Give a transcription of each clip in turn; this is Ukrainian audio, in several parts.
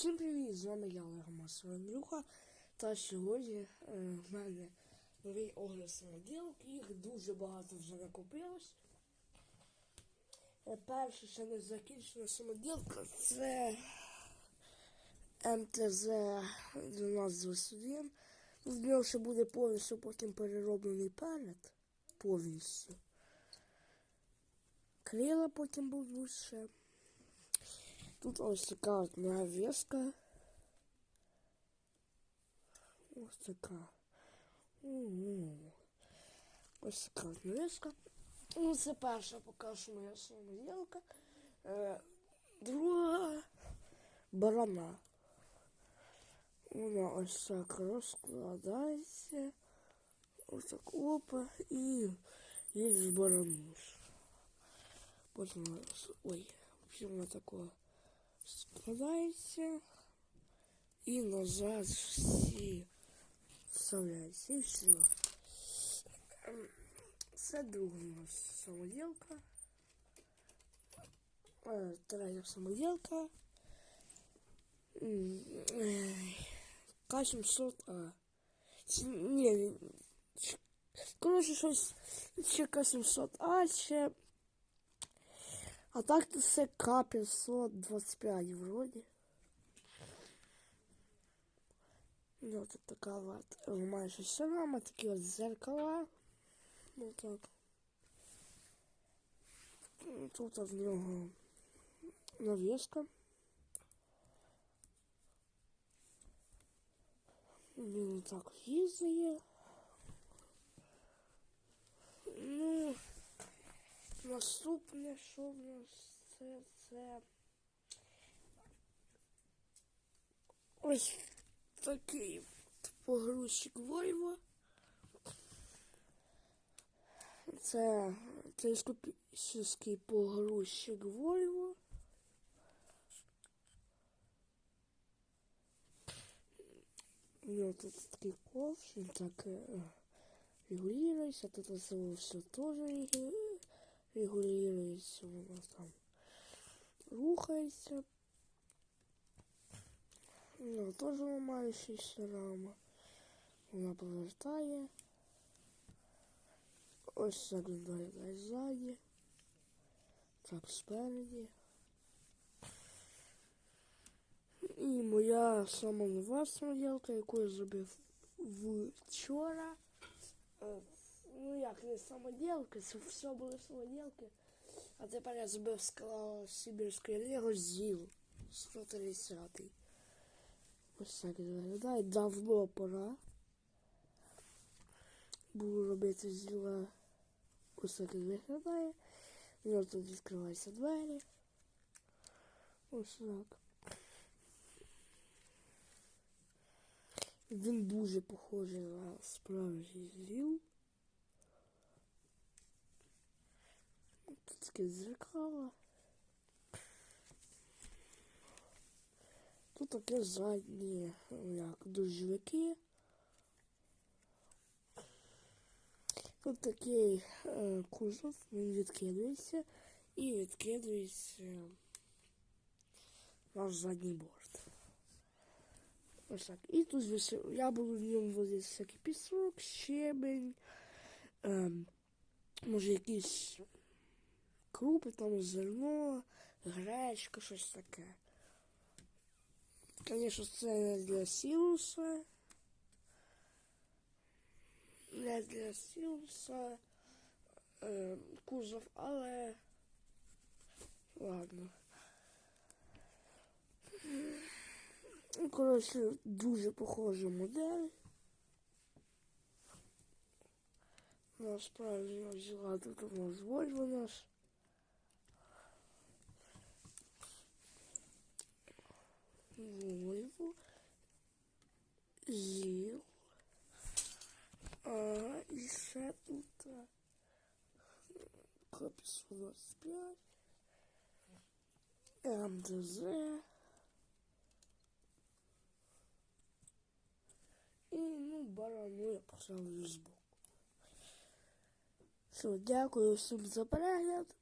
Всім привіт! З вами я Олег Масова Та сьогодні е, в мене новий огляд самоділок. Їх дуже багато вже накопилось. Е, перша ще не закінчена самоділка це МТЗ 1221. З нього ще буде повністю потім перероблений перед. Повністю. Крила потім будуть ще. Тут ось така от навіска. Ось така. М-м. Ось така от навіска. Ну, це перша поки що моя самоділка. Е, друга барана. Вона ось так розкладається. Ось так опа і їдеш барануш. Потім вона роз- ой, взагалі вона такого складається і назад всі вставляються і все. Ем, Це друга у нас самоділка. Е, Третя самоділка. М, ей, К-700А. Чи- Ні, ні, ч- коротше, щось ще К-700А, ще а так то все К525 вроді. Ну, тут така от е, майже сирама, такі от зеркала. Ну так. М, Тут в нього навіска. Він так їздить. Наступне, що в нас це, це ось такий погрузчик Volvo. Це телескопічний погрузчик Volvo. У нього тут такий ковш, він так е, регулируется, тут все тоже регу- регулируется, у нас там рухається. Ну, теж ламаючийся рама. Вона повертає. Ось так він виглядає ззаді. Так спереді. І моя сама нова самоділка, яку я зробив вчора. Ну як не самоділки, все були самоділки. А тепер я зробив скала Сибірської Лего ЗІЛ 130. Ось так виглядає. Давно пора. Буду робити зіла. Ось так виглядає. У нього тут відкриваються двері. Ось так. Він дуже похожий на справжній зіл. Тут таке зеркало. Тут таке задні, як дождевики. Тут такий е, кузов, він відкидується і відкидується наш задній борт. Ось так. І тут вisi- я буду в ньому возити всякий пісок, щебень, ем, може якісь крупи, там зерно, гречка, щось таке. Звісно, це не для сілуса. Не для сілуса е, кузов, але ладно. Ну, коротше, дуже похожа модель. Насправді я взяла тут у нас Volvo наш. Volvo. Зіл. А, і ще тут а, Копіс 25. МДЗ. І, ну, барану я поставлю збоку. Все, дякую всім за перегляд.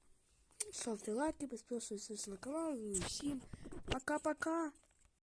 Ставте лайки, підписуйтесь на канал. І всім пока-пока.